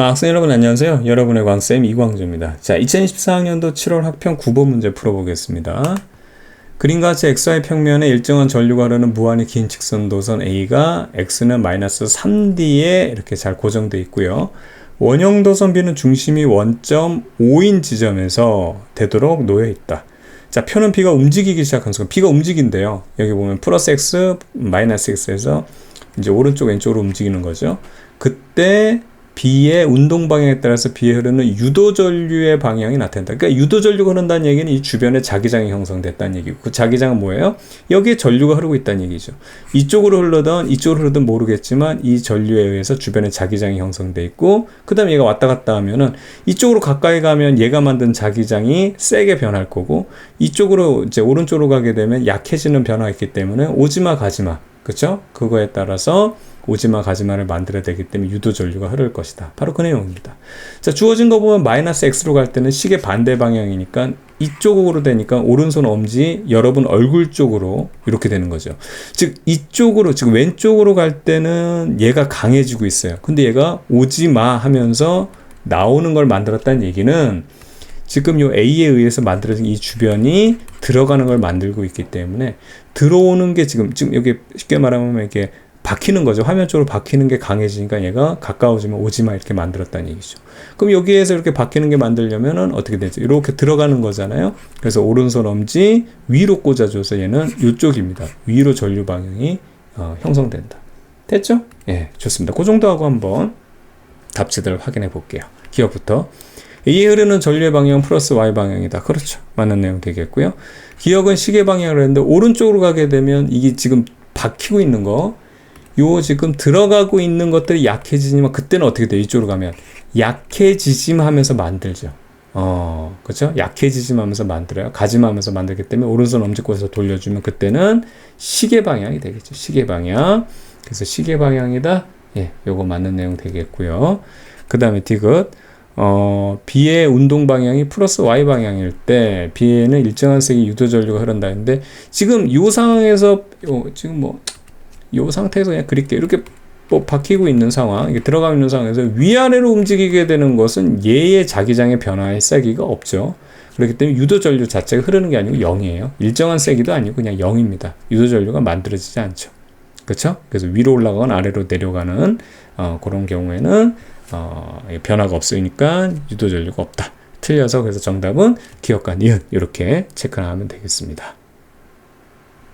아, 학생 여러분 안녕하세요. 여러분의 광쌤 이광조입니다. 자, 2024학년도 7월 학평 9번 문제 풀어보겠습니다. 그림과 같이 xy 평면에 일정한 전류가 흐르는 무한히 긴 직선 도선 A가 x는 마이너스 3D에 이렇게 잘 고정되어 있고요. 원형 도선 B는 중심이 원점 5인 지점에서 되도록 놓여 있다. 자, 표는 B가 움직이기 시작한 순간 B가 움직인대요. 여기 보면 플러스 X, 마이너스 X에서 이제 오른쪽 왼쪽으로 움직이는 거죠. 그때 B의 운동 방향에 따라서 B에 흐르는 유도 전류의 방향이 나타난다. 그러니까 유도 전류가 흐른다는 얘기는 이 주변에 자기장이 형성됐다는 얘기고 그 자기장은 뭐예요? 여기에 전류가 흐르고 있다는 얘기죠. 이쪽으로 흘러든 이쪽으로 흐르든 모르겠지만 이 전류에 의해서 주변에 자기장이 형성돼 있고 그다음에 얘가 왔다 갔다 하면은 이쪽으로 가까이 가면 얘가 만든 자기장이 세게 변할 거고 이쪽으로 이제 오른쪽으로 가게 되면 약해지는 변화가 있기 때문에 오지마 가지마. 그렇죠? 그거에 따라서 오지마 가지마를 만들어야 되기 때문에 유도 전류가 흐를 것이다. 바로 그 내용입니다. 자, 주어진 거 보면 마이너스 x로 갈 때는 시계 반대 방향이니까 이쪽으로 되니까 오른손 엄지 여러분 얼굴 쪽으로 이렇게 되는 거죠. 즉 이쪽으로 지금 왼쪽으로 갈 때는 얘가 강해지고 있어요. 근데 얘가 오지마 하면서 나오는 걸 만들었다는 얘기는 지금 요 A에 의해서 만들어진 이 주변이 들어가는 걸 만들고 있기 때문에 들어오는 게 지금 지금 여기 쉽게 말하면 이렇게 박히는 거죠. 화면 쪽으로 박히는 게 강해지니까 얘가 가까워지면 오지마 이렇게 만들었다는 얘기죠. 그럼 여기에서 이렇게 박히는 게 만들려면은 어떻게 되죠? 이렇게 들어가는 거잖아요. 그래서 오른손 엄지 위로 꽂아줘서 얘는 이쪽입니다. 위로 전류 방향이 어, 형성된다. 됐죠? 예, 좋습니다. 그 정도 하고 한번 답지들 확인해 볼게요. 기억부터. A에 흐르는 전류의 방향은 플러스 Y 방향이다. 그렇죠. 맞는 내용 되겠고요. 기억은 시계 방향을 했는데 오른쪽으로 가게 되면 이게 지금 박히고 있는 거, 요 지금 들어가고 있는 것들이 약해지지만 그때는 어떻게 돼? 이쪽으로 가면 약해지짐 하면서 만들죠. 어, 그렇죠? 약해지짐 하면서 만들어요. 가짐 하면서 만들기 때문에 오른손 엄지권에서 돌려주면 그때는 시계 방향이 되겠죠. 시계 방향. 그래서 시계 방향이다. 예, 요거 맞는 내용 되겠고요. 그 다음에 디귿. 어, B의 운동 방향이 플러스 Y 방향일 때 B에는 일정한 색의 유도 전류가 흐른다 했는데 지금 이 상황에서 요, 지금 뭐 이 상태에서 그냥 그릴게요. 이렇게 뭐 박히고 있는 상황, 이게 들어가 있는 상황에서 위아래로 움직이게 되는 것은 얘의 자기장의 변화의 세기가 없죠. 그렇기 때문에 유도 전류 자체가 흐르는 게 아니고 0이에요. 일정한 세기도 아니고 그냥 0입니다. 유도 전류가 만들어지지 않죠. 그렇죠? 그래서 위로 올라가거나 아래로 내려가는 어, 그런 경우에는 어, 변화가 없으니까 유도 전류가 없다. 틀려서 그래서 정답은 기억과 니은 이렇게 체크하면 되겠습니다.